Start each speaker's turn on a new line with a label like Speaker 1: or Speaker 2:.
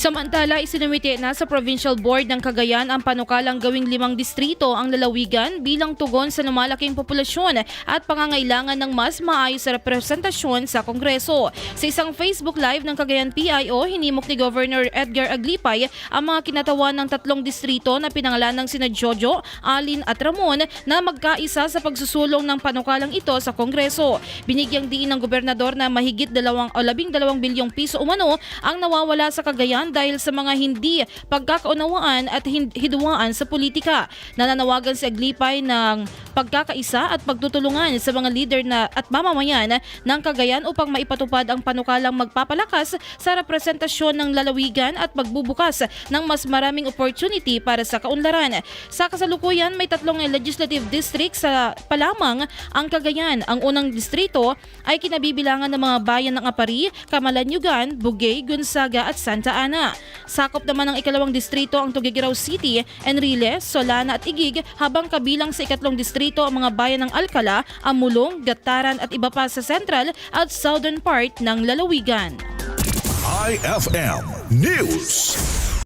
Speaker 1: Samantala, isinumite na sa Provincial Board ng Cagayan ang panukalang gawing limang distrito ang lalawigan bilang tugon sa lumalaking populasyon at pangangailangan ng mas maayos na representasyon sa Kongreso. Sa isang Facebook Live ng Cagayan PIO, hinimok ni Governor Edgar Aglipay ang mga kinatawan ng tatlong distrito na pinangalan ng sina Jojo, Alin at Ramon na magkaisa sa pagsusulong ng panukalang ito sa Kongreso. Binigyang diin ng gobernador na mahigit dalawang o labing dalawang bilyong piso umano ang nawawala sa Cagayan dahil sa mga hindi pagkakaunawaan at hiduwaan sa politika. Nananawagan si Aglipay ng pagkakaisa at pagtutulungan sa mga leader na at mamamayan ng Cagayan upang maipatupad ang panukalang magpapalakas sa representasyon ng lalawigan at magbubukas ng mas maraming opportunity para sa kaunlaran. Sa kasalukuyan, may tatlong legislative district sa palamang ang Cagayan. Ang unang distrito ay kinabibilangan ng mga bayan ng Apari, Camalanyugan, Bugay, Gonzaga at Santa Ana. Sakop naman ng ikalawang distrito ang Tuguegarao City, Enriles, Solana at Igig habang kabilang sa ikatlong distrito ang mga bayan ng Alcala, Amulong, Gataran at iba pa sa central at southern part ng lalawigan.
Speaker 2: IFM News.